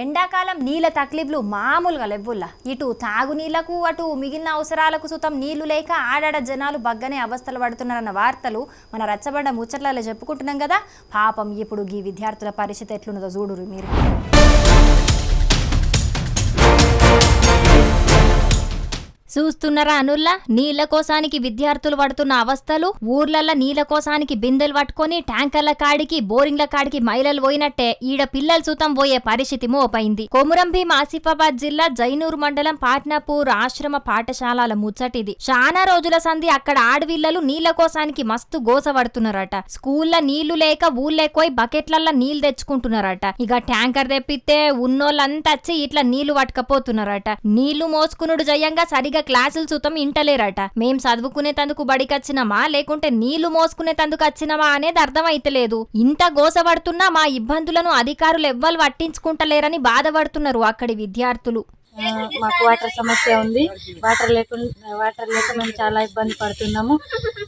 ఎండాకాలం నీళ్ళ తక్లీఫ్లు మామూలుగా లెవ్వుల్లా. ఇటు తాగునీళ్ళకు అటు మిగిలిన అవసరాలకు సుతం నీళ్ళు లేక ఆడాడ జనాలు బగ్గనే అవస్థలు పడుతున్నారన్న వార్తలు మన రచ్చబండ ముచ్చట్లలో చెప్పుకుంటున్నాం కదా. పాపం ఇప్పుడు ఈ విద్యార్థుల పరిస్థితి ఎట్లున్నదో చూడురు మీరు. చూస్తున్నారా అనుల్లా? నీళ్ళ కోసానికి విద్యార్థులు పడుతున్న అవస్థలు ఊర్లల్ల నీళ్ళ కోసానికి బిందెలు పట్టుకొని ట్యాంకర్ల కాడికి బోరింగ్ల కాడికి మైలలు పోయినట్టే ఈడ పిల్లలు సూతం పోయే పరిస్థితి మోపైంది. కొమురం భీం ఆసిఫాబాద్ జిల్లా జైనూర్ మండలం పాట్నాపూర్ ఆశ్రమ పాఠశాలల ముచ్చటిది. చాలా రోజుల సంధి అక్కడ ఆడవిల్లలు నీళ్ళ కోసానికి మస్తు గోసపడుతున్నారట స్కూళ్ళ నీళ్ళు లేక ఊళ్ళేకోయి బకెట్లల్ల నీళ్ళు తెచ్చుకుంటున్నారట. ఇక ట్యాంకర్ తెప్పితే ఉన్నోళ్ళంతా వచ్చి ఇట్లా నీళ్ళు పట్టుకపోతున్నారట. నీళ్ళు మోసుకునుడు జయంగా సరిగా క్లాసులు సుతం ఇంటలేరట. మేం చదువుకునే తందుకు బడికొచ్చినమా? లేకుంటే నీళ్ళు మోసుకునే తందుకు వచ్చినమా అనేది అర్థమైతలేదు. ఇంత గోసపడుతున్నా మా ఇబ్బందులను అధికారులు ఎవ్వరు పట్టించుకుంటలేరని బాధపడుతున్నారు అక్కడి విద్యార్థులు. మాకు వాటర్ సమస్య ఉంది. వాటర్ లేకుండా వాటర్ లేక మేము చాలా ఇబ్బంది పడుతున్నాము.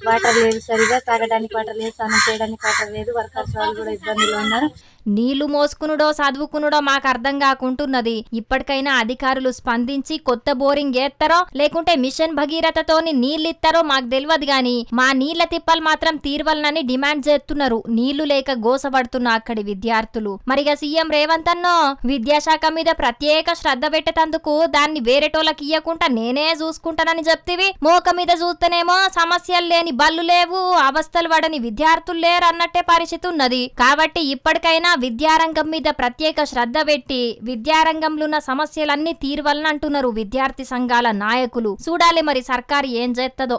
వాటర్ లేదు సరిగా తాగడానికి వాటర్ లేదు స్నానం చేయడానికి వాటర్ లేదు. వర్కర్స్ వాళ్ళు కూడా ఇబ్బందిలో ఉన్నారు. నీళ్ళు మోసుకునుడో చదువుకునుడో మాకు అర్థం కాకుంటున్నది. ఇప్పటికైనా అధికారులు స్పందించి కొత్త బోరింగ్ ఏత్తారో లేకుంటే మిషన్ భగీరథతోని నీళ్ళు మాకు తెలియదు గాని మా నీళ్ళ తిప్పలు మాత్రం తీర్వలనని డిమాండ్ చేస్తున్నారు. నీళ్ళు లేక గోసపడుతున్న అక్కడి విద్యార్థులు. మరిగా సీఎం రేవంత్ అన్నో విద్యాశాఖ మీద ప్రత్యేక శ్రద్ధ పెట్టేటందుకు దాన్ని వేరేటోళ్ళకి ఇయ్యకుండా నేనే చూసుకుంటానని చెప్తివి. మోక మీద చూస్తేనేమో సమస్యలు లేని బళ్ళు లేవు అవస్థలు పడని విద్యార్థులు లేరు అన్నట్టే పరిస్థితి ఉన్నది. కాబట్టి ఇప్పటికైనా విద్యారంగం మీద ప్రత్యేక శ్రద్ధ పెట్టి విద్యారంగంలో ఉన్న సమస్యలన్నీ తీర్వాలని అంటున్నారు విద్యార్థి సంఘాల నాయకులు. చూడాలి మరి సర్కారు ఏం చేస్తుందో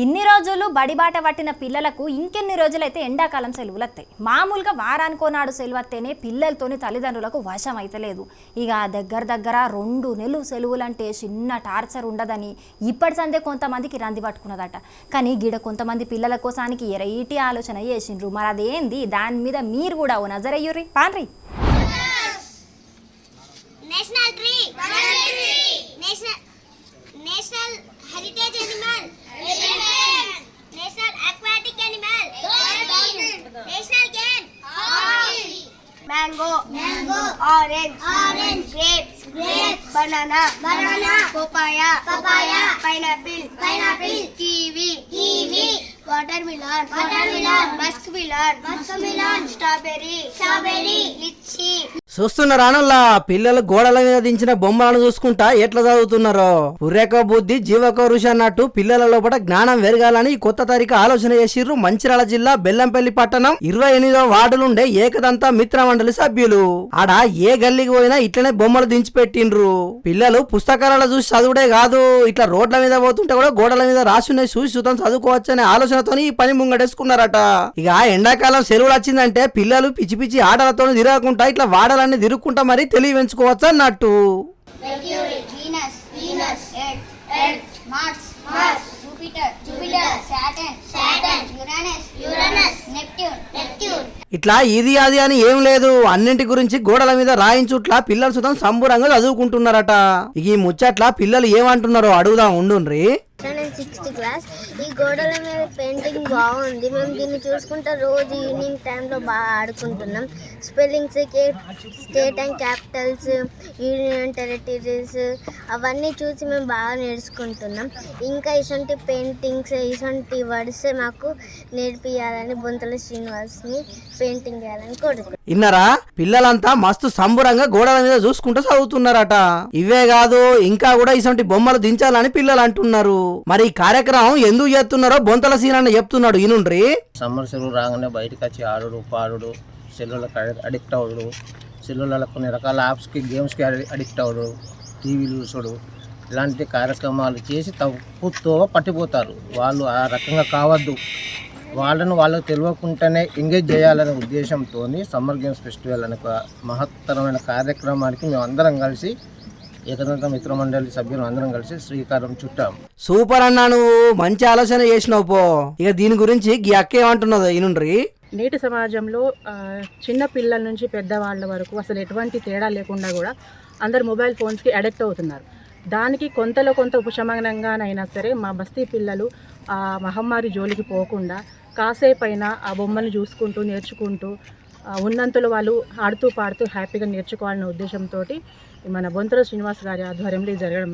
ఇన్ని రోజులు బడిబాట పట్టిన పిల్లలకు ఇంకెన్ని రోజులైతే ఎండాకాలం సెలవులు వస్తాయి మామూలుగా వారానికో నాడు సెలవు వస్తేనే పిల్లలతోని తల్లిదండ్రులకు వశం అయితలేదు ఇక దగ్గర దగ్గర రెండు నెలలు సెలవులంటే చిన్న టార్చర్ ఉండదని ఇప్పటి సందే కొంతమందికి రంది పట్టుకున్నదట. కానీ గిడ కొంతమంది పిల్లల కోసానికి ఎరైటి ఆలోచన చేసిండ్రు. మరి అదేంది? దాని మీద మీరు కూడా ఓ నజరయ్యుర్రి. పాన్రి. National tree grapes banana banana papaya papaya pineapple pineapple kiwi kiwi watermelon watermelon muskmelon చూస్తున్న మిలాన్ పిల్లలు గోడల మీద దించిన బొమ్మలను చూసుకుంటా ఎట్లా చదువుతున్నారో? పుర్రెక బుద్ధి జీవక ఋషి అన్నట్టు పిల్లల లోపల జ్ఞానం పెరగాలని ఈ కొత్త తారీఖు ఆలోచన చేసిర్రు మంచిర్యాల జిల్లా బెల్లంపల్లి పట్టణం. ఇరవై ఎనిమిదో వార్డులుండే ఏకదంతా మిత్ర మండలి సభ్యులు. ఆడ ఏ గల్లీకి పోయినా ఇట్లనే బొమ్మలు దించి పెట్టిండ్రు పిల్లలు పుస్తకాలలో చూసి చదువుడే కాదు. ఇట్లా రోడ్ల మీద పోతుంటే కూడా గోడల మీద రాసున్నాయి చూసి చూద్దాం అనే ఆలోచనతో ఈ పని ముంగడేసుకున్నారట ఇక ఎండాకాలం సెలవులు వచ్చిందంటే పిల్లలు పిచ్చి పిచ్చి ఆటలతో తిరగకుండా ఇట్లా వాడాలని వాడలన్నీ తిరుక్కుంటా మరి తెలివి పెంచుకోవచ్చు అన్నట్టు ఇట్లా ఇది అది అని ఏం లేదు. అన్నింటి గురించి గోడల మీద రాయించుట్లా పిల్లలు సుతం సంబురంగా చదువుకుంటున్నారట. ఇక ఈ ముచ్చట్ల పిల్లలు ఏమంటున్నారో అడుగుదాం ఉండుండ్రి. నేను సిక్స్త్ క్లాస్. ఈ గోడల మీద పెయింటింగ్ బాగుంది. మేము దీన్ని చూసుకుంటా రోజు ఈవినింగ్ టైంలో బాగా ఆడుకుంటున్నాం. Spellings state and capitals union territories అవన్నీ చూసి మేము బాగా నేర్చుకుంటున్నాం. ఇంకా ఇటువంటి పెయింటింగ్స్ ఇటువంటి వర్డ్స్ మాకు నేర్పియాలని బొంతల శ్రీనివాస్ని పెయింటింగ్ చేయాలని కోరుకుంటున్నాం ఇన్నరా? పిల్లలంతా మస్తు సంబురంగా గోడల మీద చూసుకుంటూ చదువుతున్నారట. ఇవే కాదు ఇంకా కూడా ఇటువంటి బొమ్మలు దించాలని పిల్లలు అంటున్నారు. మరి ఈ కార్యక్రమం ఎందుకు చేస్తున్నారో బొంతల సీనన్న చెప్తున్నాడు ఈనుండ్రి సమ్మర్ సెలవు రాగానే బయటకు వచ్చి ఆడుడు పాడుడు సెల్లులకు అడిక్ట్ అవ్వడు సెల్లులలో కొన్ని రకాల యాప్స్కి గేమ్స్కి అడిక్ట్ అవ్వడు టీవీలు చూసుడు. ఇలాంటి కార్యక్రమాలు చేసి తప్పుతో పట్టిపోతారు. వాళ్ళు ఆ రకంగా కావద్దు. వాళ్ళను వాళ్ళకు తెలియకుండానే ఎంగేజ్ చేయాలనే ఉద్దేశంతో సమ్మర్ గేమ్స్ ఫెస్టివల్ అనే ఒక మహత్తరమైన కార్యక్రమానికి మేము అందరం కలిసి ఏకదంత మిత్ర మండలి సభ్యులు అందరం కలిసి శ్రీకారం చుట్టాం. సూపర్ అన్నా నువ్వు మంచి ఆలోచన చేసినావు పో. ఇక దీని గురించి గీ అక్క ఏమంటున్నదో ఈనుండ్రి నేటి సమాజంలో చిన్న పిల్లల నుంచి పెద్దవాళ్ళ వరకు అసలు ఎటువంటి తేడా లేకుండా కూడా అందరు మొబైల్ ఫోన్స్కి అడిక్ట్ అవుతున్నారు. దానికి కొంతలో కొంత ఉపశమనంగానైనా సరే మా బస్తీ పిల్లలు ఆ మహమ్మారి జోలికి పోకుండా కాసేపు అయినా ఆ బొమ్మను చూసుకుంటూ నేర్చుకుంటూ ఉన్నంతలో వాళ్ళు ఆడుతూ పాడుతూ హ్యాపీగా నేర్చుకోవాలనే ఉద్దేశంతో మన బొంతల శ్రీనివాస్ గారి ఆధ్వర్యంలో ఇది జరగడం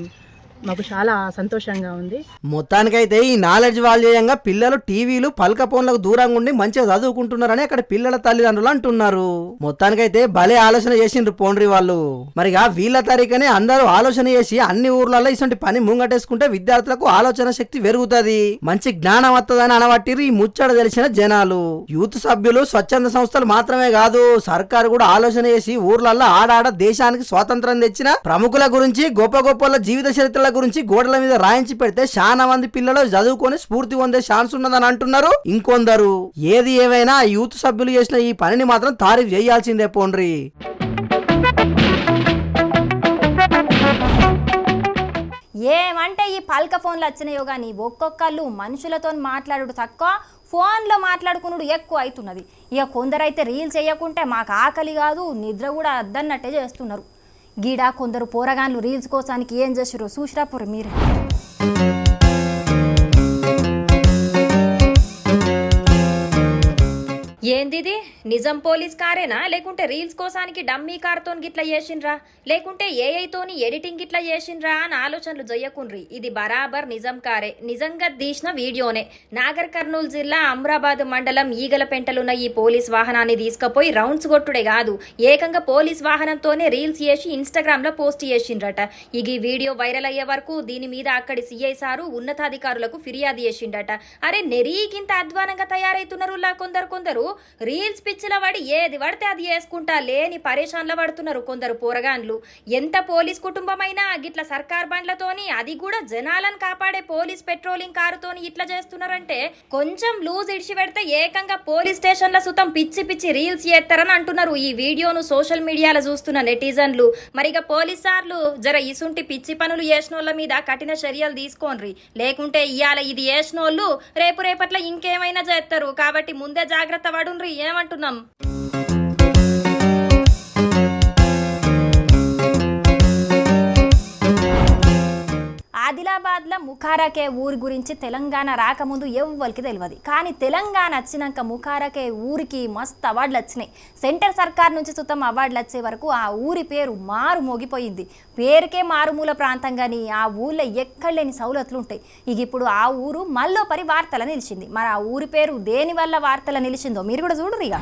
మాకు చాలా సంతోషంగా ఉంది. మొత్తానికైతే ఈ నాలెడ్జ్ వాల్యంగా పిల్లలు టీవీలు పలక ఫోన్లకు దూరంగా ఉండి మంచిగా చదువుకుంటున్నారని అక్కడ పిల్లల తల్లిదండ్రులు అంటున్నారు. మొత్తానికైతే భలే ఆలోచన చేసిండ్రు పోండ్రి వాళ్ళు. మరిగా వీళ్ళ తరీకనే అందరూ ఆలోచన చేసి అన్ని ఊర్లలో ఇటువంటి పని ముంగటేసుకుంటే విద్యార్థులకు ఆలోచన శక్తి పెరుగుతుంది. మంచి జ్ఞానం వస్తుందని అనబట్టిరు ఈ ముచ్చట తెలిసిన జనాలు. యూత్ సభ్యులు స్వచ్ఛంద సంస్థలు మాత్రమే కాదు సర్కారు కూడా ఆలోచన చేసి ఊర్లలో ఆడాడ దేశానికి స్వాతంత్రం తెచ్చిన ప్రముఖుల గురించి గొప్ప గొప్పల జీవిత పిల్లల గురించి గోడల మీద రాయించి పెడితే చాలా మంది పిల్లలు చదువుకొని స్ఫూర్తి పొందే ఛాన్స్ ఉన్నదని అంటున్నారు ఇంకొందరు. ఏది ఏవైనా యూత్ సభ్యులు చేసిన ఈ పనిని మాత్రం తారీఫ్ చేయాల్సిందే పోండ్రి. ఏమంటే ఈ పల్క ఫోన్లు వచ్చినాయో కానీ ఒక్కొక్కళ్ళు మనుషులతో మాట్లాడు తక్కువ ఫోన్లో మాట్లాడుకునుడు ఎక్కువ అవుతున్నది. ఇక కొందరైతే రీల్స్ చేయకుంటే మాకు ఆకలి కాదు నిద్ర కూడా అద్దన్నట్టే చేస్తున్నారు. గీడా కొందరు పోరగాన్లు రీల్స్ కోసానికి ఏం చేసిరో చూసిరా మీరు. ఏందిది నిజం పోలీస్ కారేనా? లేకుంటే రీల్స్ కోసానికి డమ్మీ కార్తో గిట్లా చేసిండ్రా? లేకుంటే ఏఐతోని ఎడిటింగ్ గిట్లా చేసిండ్రా అని ఆలోచనలు జయ్యకుండ్రి. ఇది బరాబర్ నిజం కారే. నిజంగా తీసిన వీడియోనే. నాగర్ కర్నూలు జిల్లా అమ్రాబాద్ మండలం ఈగలపెంటలున్న ఈ పోలీస్ వాహనాన్ని తీసుకుపోయి రౌండ్స్ కొట్టుడే కాదు ఏకంగా పోలీస్ వాహనంతోనే రీల్స్ చేసి ఇన్స్టాగ్రామ్లో పోస్ట్ చేసిండ్రట. ఇక ఈ వీడియో వైరల్ అయ్యే వరకు దీని మీద అక్కడి సిఐ సారు ఉన్నతాధికారులకు ఫిర్యాదు చేసిండట. అరే నెరీకింత అధ్వానంగా తయారైతున్నారు కొందరు కొందరు. రీల్స్ పిచ్చిల పడి ఏది పడితే అది వేసుకుంటా లేని పరేషాన్ల పడుతున్నారు కొందరు పోరగాన్లు. ఎంత పోలీస్ కుటుంబమైనా గిట్ల సర్కార్ బండ్లతోని అది కూడా జనాలను కాపాడే పోలీస్ పెట్రోలింగ్ కారుతోని ఇట్లా చేస్తున్నారంటే కొంచెం లూజ్ ఇడిచి పెడితే ఏకంగా పోలీస్ స్టేషన్ల సుతం పిచ్చి పిచ్చి రీల్స్ చేస్తారని అంటున్నారు. ఈ వీడియోను సోషల్ మీడియాలో చూస్తున్న నెటిజన్లు. మరిగా పోలీస్ సార్లు జర ఇసుంటి పిచ్చి పనులు చేసిన వాళ్ళ మీద కఠిన చర్యలు తీసుకోండి లేకుంటే ఇవాళ ఇది చేసిన రేపు రేపట్ల ఇంకేమైనా చేస్తారు కాబట్టి ముందే జాగ్రత్త మాట్లాడుండ్రి ఏమంటున్నాం? ముఖారకే ఊరి గురించి తెలంగాణ రాకముందు ఎవ్వరికి తెలియదు కానీ తెలంగాణ వచ్చినాక ముఖారకే ఊరికి మస్తు అవార్డులు వచ్చినాయి. సెంటర్ సర్కార్ నుంచి సుతం అవార్డులు వచ్చే వరకు ఆ ఊరి పేరు మారు మోగిపోయింది. పేరుకే మారుమూల ప్రాంతం కానీ ఆ ఊళ్ళో ఎక్కడ లేని సౌలతులు ఉంటాయి. ఇక ఇప్పుడు ఆ ఊరు మల్లోపరి వార్తల నిలిచింది. మరి ఆ ఊరి పేరు దేనివల్ల వార్తల నిలిచిందో మీరు కూడా చూడరు ఇక.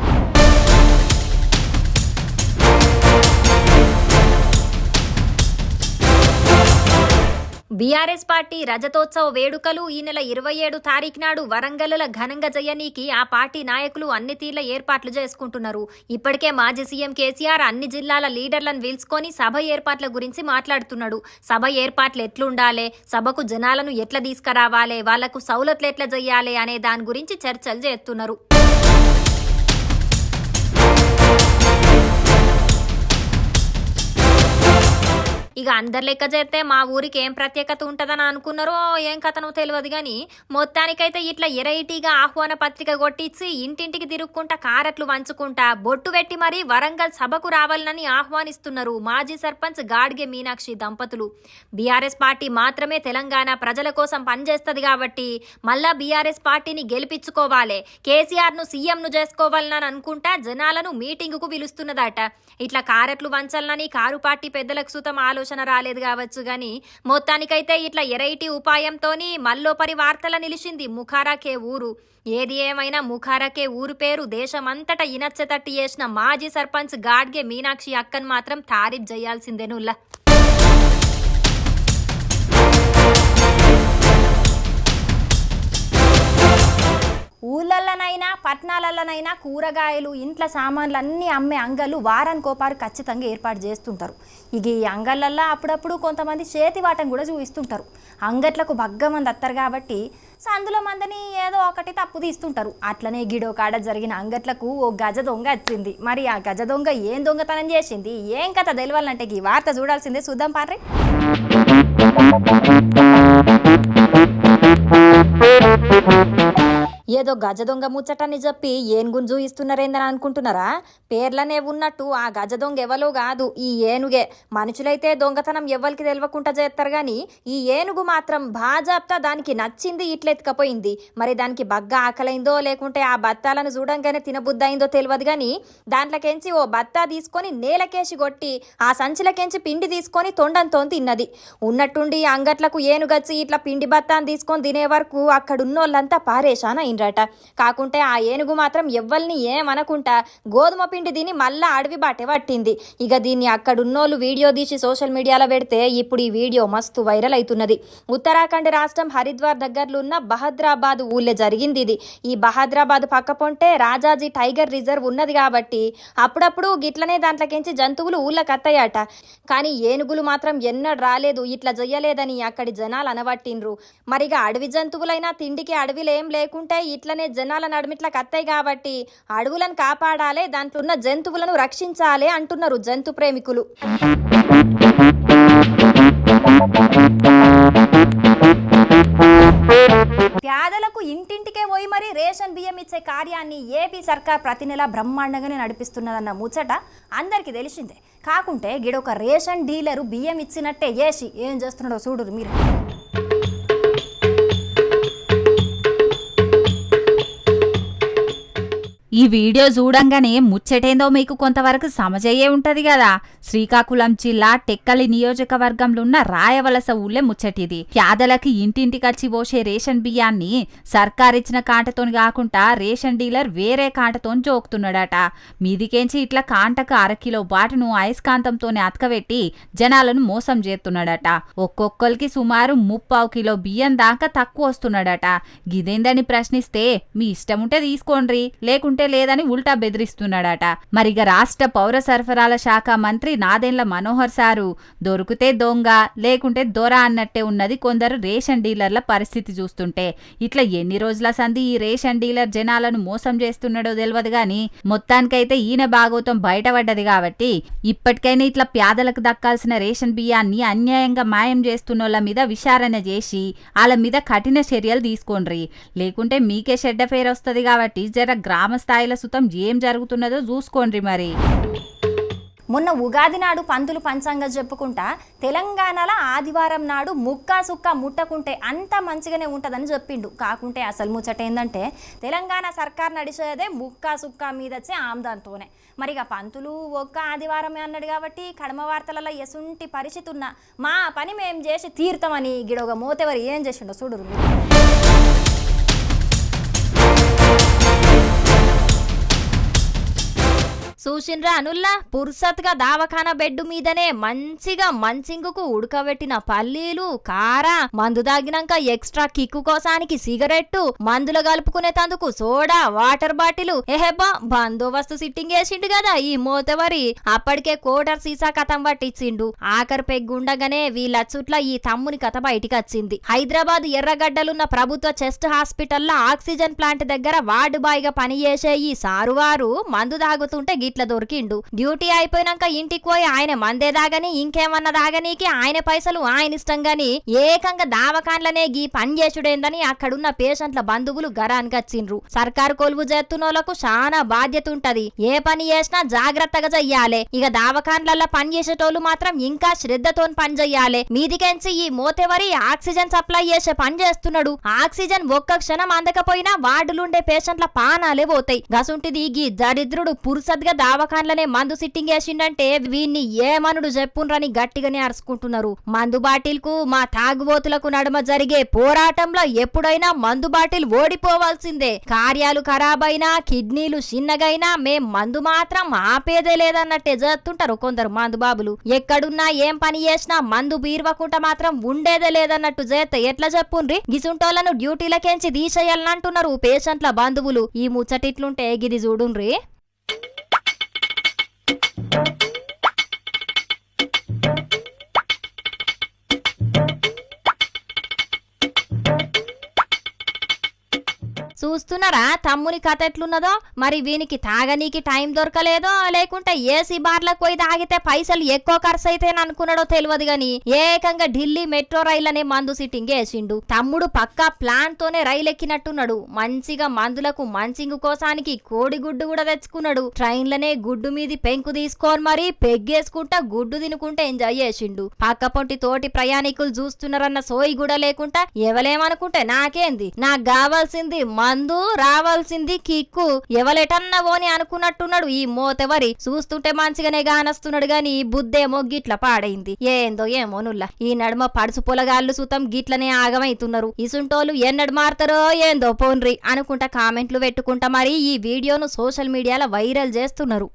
బీఆర్ఎస్ పార్టీ రజతోత్సవ వేడుకలు ఈ నెల ఇరవై ఏడు తారీఖు నాడు వరంగల్ల ఘనంగా జయనీకి ఆ పార్టీ నాయకులు అన్ని తీర్ల ఏర్పాట్లు చేసుకుంటున్నారు. ఇప్పటికే మాజీ సీఎం కేసీఆర్ అన్ని జిల్లాల లీడర్లను పిలుచుకొని సభ ఏర్పాట్ల గురించి మాట్లాడుతున్నాడు. సభ ఏర్పాట్లు ఎట్లుండాలి? సభకు జనాలను ఎట్లా తీసుకురావాలి? వాళ్ళకు సౌలతులు ఎట్లా చేయాలి? అనే దాని గురించి చర్చలు చేస్తున్నారు. ఇక అందరు లెక్క చేస్తే మా ఊరికి ఏం ప్రత్యేకత ఉంటుందని అనుకున్నారో ఏం కథనో తెలియదు కానీ మొత్తానికైతే ఇట్లా ఎరైటీగా ఆహ్వాన పత్రిక కొట్టించి ఇంటింటికి తిరుక్కుంటా కారట్లు వంచుకుంటా బొట్టు పెట్టి మరీ వరంగల్ సభకు రావాలని ఆహ్వానిస్తున్నారు మాజీ సర్పంచ్ గాడ్గే మీనాక్షి దంపతులు. బీఆర్ఎస్ పార్టీ మాత్రమే తెలంగాణ ప్రజల కోసం పనిచేస్తుంది కాబట్టి మళ్ళా బీఆర్ఎస్ పార్టీని గెలిపించుకోవాలి కేసీఆర్ను సీఎంను చేసుకోవాలని అనుకుంటా జనాలను మీటింగుకు పిలుస్తున్నదట. ఇట్లా కారట్లు వంచాలని కారు పార్టీ పెద్దలకు సుతం ఆలోచన రాలేదు కావచ్చు గాని మొత్తానికైతే ఇట్లా ఎరైటీ ఉపాయంతోని మల్లోపరి వార్తల నిలిచింది ముఖారాకే ఊరు. ఏది ఏమైనా ముఖారాకే ఊరు పేరు దేశమంతటా ఇనచ్చతట్టి చేసిన మాజీ సర్పంచ్ గాడ్గే మీనాక్షి అక్కన్ మాత్రం తారీఫ్ చేయాల్సిందేనుల్లా ఊళ్ళల్లోనైనా పట్టణాలలోనైనా కూరగాయలు ఇంట్లో సామాన్లు అన్నీ అమ్మే అంగళ్ళు వారానికి ఖచ్చితంగా ఏర్పాటు చేస్తుంటారు. ఇక ఈ అంగళ్ళల్లో అప్పుడప్పుడు కొంతమంది చేతి వాటం కూడా చూపిస్తుంటారు అంగట్లకు బగ్గ మంది వస్తారు కాబట్టి సందులో మందిని ఏదో ఒకటి తప్పు తీస్తుంటారు. అట్లనే గిడో కాడ జరిగిన అంగట్లకు ఓ గజ దొంగ వచ్చింది. మరి ఆ గజ దొంగ ఏం దొంగతనం చేసింది? ఏం కథ తెలియాలంటే ఈ వార్త చూడాల్సిందే. చూద్దాం పార్రి ఏదో గజ దొంగ ముచ్చటని చెప్పి ఏనుగును చూయిస్తున్నారేందని అనుకుంటున్నారా? పేర్లనే ఉన్నట్టు ఆ గజ దొంగ ఎవలో కాదు ఈ ఏనుగే. మనుషులైతే దొంగతనం ఎవ్వరికి తెలియకుండా చేస్తారు కానీ ఈ ఏనుగు మాత్రం బాజాప్తా దానికి నచ్చింది ఇట్లెత్తుకపోయింది. మరి దానికి బగ్గ ఆకలైందో లేకుంటే ఆ బత్తాలను చూడంగానే తినబుద్దయిందో తెలియదు కానీ దాంట్లోకెంచి ఓ బత్తా తీసుకొని నేలకేసి కొట్టి ఆ సంచిలకెంచి పిండి తీసుకొని తొండంతో తిన్నది. ఉన్నట్టుండి అంగట్లకు ఏనుగచ్చి ఇట్లా పిండి బత్తాన్ని తీసుకొని తినే వరకు అక్కడున్నోళ్ళంతా పారేషాన అయినరట కాకుంటే ఆ ఏనుగు మాత్రం ఎవ్వల్ని ఏమనకుంటా గోధుమ పిండి దీని మళ్ళా అడవి బాటే పట్టింది. ఇక దీన్ని అక్కడున్నోళ్ళు వీడియో తీసి సోషల్ మీడియాలో పెడితే ఇప్పుడు ఈ వీడియో మస్తు వైరల్ అవుతున్నది ఉత్తరాఖండ్ రాష్ట్రం హరిద్వార్ దగ్గరలో ఉన్న బహద్రాబాద్ ఊళ్ళో జరిగింది ఇది. ఈ బహద్రాబాద్ పక్క పొంటే రాజాజీ టైగర్ రిజర్వ్ ఉన్నది కాబట్టి అప్పుడప్పుడు గిట్లనే దాంట్లోకించి జంతువులు ఊళ్ళకి అత్తయ్యట. కానీ ఏనుగులు మాత్రం ఎన్నడు రాలేదు ఇట్లా చెయ్యలేదని అక్కడి జనాలు అనబట్టిండ్రు. మరిగా అడవి జంతువులైనా తిండికి అడవిలో ఏం లేకుంటే ఇట్లనే జనాల నడుమిట్ల కత్తాయి కాబట్టి అడవులను కాపాడాలి దాంట్లో ఉన్న జంతువులను రక్షించాలి అంటున్నారు జంతు ప్రేమికులు. పేదలకు ఇంటింటికే పోయి మరి రేషన్ బియ్యం ఇచ్చే కార్యాన్ని ఏపీ సర్కార్ ప్రతి నెల బ్రహ్మాండంగానే నడిపిస్తున్నదన్న ముచ్చట అందరికీ తెలిసిందే. కాకుంటే గిడొక రేషన్ డీలరు బియ్యం ఇచ్చినట్టే ఏసి ఏం చేస్తున్నాడో చూడురు మీరు. ఈ వీడియో చూడంగానే ముచ్చటేందో మీకు కొంతవరకు సమజయ్యే ఉంటది కదా శ్రీకాకుళం జిల్లా టెక్కలి నియోజకవర్గంలో ఉన్న రాయవలస ఊళ్ళే ముచ్చటిది. పేదలకి ఇంటింటికచ్చి పోసే రేషన్ బియ్యాన్ని సర్కారిచ్చిన కాంటతోని కాకుండా రేషన్ డీలర్ వేరే కాంటతోని జోకుతున్నాడట. మీదికేంచి ఇట్లా కాంటకు అరకిలో బాటును అయస్కాంతంతోనే అతకబెట్టి జనాలను మోసం చేస్తున్నాడట. ఒక్కొక్కరికి సుమారు ముప్పావు కిలో బియ్యం దాకా తక్కువ వస్తున్నాడట గిదేందని ప్రశ్నిస్తే మీ ఇష్టం ఉంటే లేకుంటే లేకుంటే లేదని ఉల్టా బెదిరిస్తున్నాడట. మరిగ రాష్ట్ర పౌర సరఫరాల శాఖ మంత్రి నాదెండ్ల మనోహర్ సారు దొరికితే దొంగ లేకుంటే దొర అన్నట్టే ఉన్నది కొందరు రేషన్ డీలర్ల పరిస్థితి చూస్తుంటే. ఇట్లా ఎన్ని రోజుల సంధి ఈ రేషన్ డీలర్ జనాలను మోసం చేస్తున్నాడో తెలియదు గాని మొత్తానికైతే ఈయన భాగోతం బయటపడ్డది కాబట్టి ఇప్పటికైనా ఇట్లా పేదలకు దక్కాల్సిన రేషన్ బియ్యాన్ని అన్యాయంగా మాయం చేస్తున్నోళ్ళ మీద విచారణ చేసి వాళ్ళ మీద కఠిన చర్యలు తీసుకోండి లేకుంటే మీకే చెడ్డ పేరు వస్తుంది కాబట్టి జర గ్రామస్థ స్థాయిల సుతం ఏం జరుగుతున్నదో చూసుకోండి మరి. మొన్న ఉగాది నాడు పంతులు పంచాంగం చెప్పుకుంటా తెలంగాణలో ఆదివారం నాడు ముక్కా సుక్క ముట్టకుంటే అంత మంచిగానే ఉంటుందని చెప్పిండు. కాకుంటే అసలు ముచ్చట ఏంటంటే తెలంగాణ సర్కార్ నడిచేదే ముక్కా సుక్క మీద వచ్చే ఆమ్దంతోనే మరి ఇక పంతులు ఒక్క ఆదివారమే అన్నాడు కాబట్టి కడమ వార్తలలో ఎసుంటి పరిస్థితి ఉన్నా మా పని మేము చేసి తీర్థమని గిడొక మోతెవరు ఏం చేసిండో చూడరు చూసిండ్రా అనుల్లా? పుర్సత్గా దావఖానా బెడ్ మీదనే మంచిగా మంచింగుకు ఉడకబెట్టిన పల్లీలు కార మందు తాగినాక ఎక్స్ట్రా కిక్కు కోసానికి సిగరెట్టు మందులు కలుపుకునే తందుకు సోడా వాటర్ బాటిల్. ఎహెబ్బా బందోబస్తు సిట్టింగ్ వేసిండు కదా ఈ మోతవరి. అప్పటికే కోటర్ సీసా కథం పట్టించిండు. ఆఖరి పెగ్గుండగానే వీళ్ళ చుట్ల ఈ తమ్ముని కథ బయటికి వచ్చింది హైదరాబాద్ ఎర్రగడ్డలున్న ప్రభుత్వ చెస్ట్ హాస్పిటల్లో ఆక్సిజన్ ప్లాంట్ దగ్గర వార్డు బాయ్గా పనిచేసే ఈ సారువారు మందు తాగుతుంటే గిట్ల దొరికిండు. డ్యూటీ అయిపోయినాక ఇంటికి పోయి ఆయన మందే దాగని ఇంకేమన్నా దాగనీకి ఆయన పైసలు ఆయన ఇష్టం గాని ఏకంగా దావకాన్లనే గీ పని చేసుడేందని అక్కడున్న పేషెంట్ల బంధువులు గరానికి వచ్చిండ్రు సర్కారు కొలువు చేస్తున్నోళ్ళకు చాలా బాధ్యత ఉంటది. ఏ పని చేసినా జాగ్రత్తగా చెయ్యాలే. ఇక దావకాన్లల్లో పని చేసేటోళ్ళు మాత్రం ఇంకా శ్రద్ధతో పని చెయ్యాలి. మీదికెంచి ఈ మోతెవరి ఆక్సిజన్ సప్లై చేసే పని చేస్తున్నాడు. ఆక్సిజన్ ఒక్క క్షణం అందకపోయినా వార్డులుండే పేషెంట్ల పానాలే పోతాయి. గసుంటిది గీ దరిద్రుడు పురుసద్గా దావకాన్లనే మందు సిట్టింగ్ వేసిండంటే వీన్ని ఏమనుడు చెప్పుండ్రని గట్టిగానే అరుచుకుంటున్నారు. మందు బాటిల్కు మా తాగుబోతులకు నడుమ జరిగే పోరాటంలో ఎప్పుడైనా మందు బాటిల్ ఓడిపోవాల్సిందే. కార్యాలు ఖరాబైనా కిడ్నీలు చిన్నగైనా మేం మందు మాత్రం ఆపేదే లేదన్నట్టే చేస్తుంటారు కొందరు మందు బాబులు. ఎక్కడున్నా ఏం పని చేసినా మందు బీర్వకుంట మాత్రం ఉండేదే లేదన్నట్టు చేస్తే ఎట్లా చెప్పుండ్రి? గిసుంటోళ్ళను డ్యూటీలకెంచి తీసేయాలంటున్నారు పేషెంట్ల బంధువులు. ఈ ముచ్చటిట్లుంటే గిది చూడుండ్రి చూస్తున్నారా? తమ్ముని కథ ఎట్లున్నదో? మరి వీనికి తాగనీకి టైం దొరకలేదో? లేకుంటే ఏసీ బార్లకు పోయి తాగితే పైసలు ఎక్కువ ఖర్చు అయితే అనుకున్నాడో తెలియదు గాని ఏకంగా ఢిల్లీ మెట్రో రైలు అనే మందు సిట్టింగ్ వేసిండు. తమ్ముడు పక్కా ప్లాన్ తోనే రైలు ఎక్కినట్టున్నాడు మంచిగా మందులకు మంచింగు కోసానికి కోడిగుడ్డు కూడా తెచ్చుకున్నాడు. ట్రైన్లనే గుడ్డు మీది పెంకు తీసుకొని మరి పెగ్గేసుకుంటా గుడ్డు తినుకుంటే ఎంజాయ్ చేసిండు. పక్క పొంటి తోటి ప్రయాణికులు చూస్తున్నారన్న సోయి కూడా లేకుండా ఎవలేమనుకుంటే నాకేంది? నాకు కావాల్సింది అందు రావాల్సింది కిక్కు. ఎవలెటన్నా పోని అనుకున్నట్టున్నాడు ఈ మోతెవరి. చూస్తుంటే మంచిగానే గానస్తున్నాడు గాని బుద్ధేమో గిట్ల పాడైంది. ఏందో ఏమో నుల్ల. ఈ నడుమ పడుసు పొలగాళ్ళు సుతం గిట్లనే ఆగమైతున్నారు. ఇసుంటోళ్ళు ఎన్నడు మారుతారో ఏందో పోన్రి అనుకుంటా కామెంట్లు పెట్టుకుంటా మరి ఈ వీడియోను సోషల్ మీడియాలో వైరల్ చేస్తున్నారు.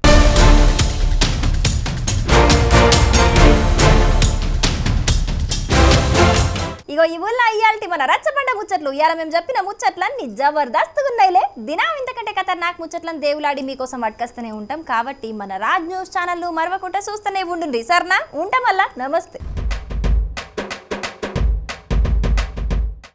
ఇగో ఈ ఊళ్ళో ఇయాల్టి మన రచ్చబండ ముచ్చట్లు. ఇవాళ మేము చెప్పిన ముచ్చట్లన్నీ జబర్దస్తుగా ఉన్నాయిలే. దినం ఇంతకంటే ఖతర్నాక్ ముచ్చట్లను దేవులాడి మీకోసం పట్టుకొస్తూనే ఉంటాం. కాబట్టి మన రాజ్ న్యూస్ ఛానల్ మరవకుండా చూస్తూనే ఉండుండ్రి. సర్నా? ఉంటాం మళ్ళా నమస్తే.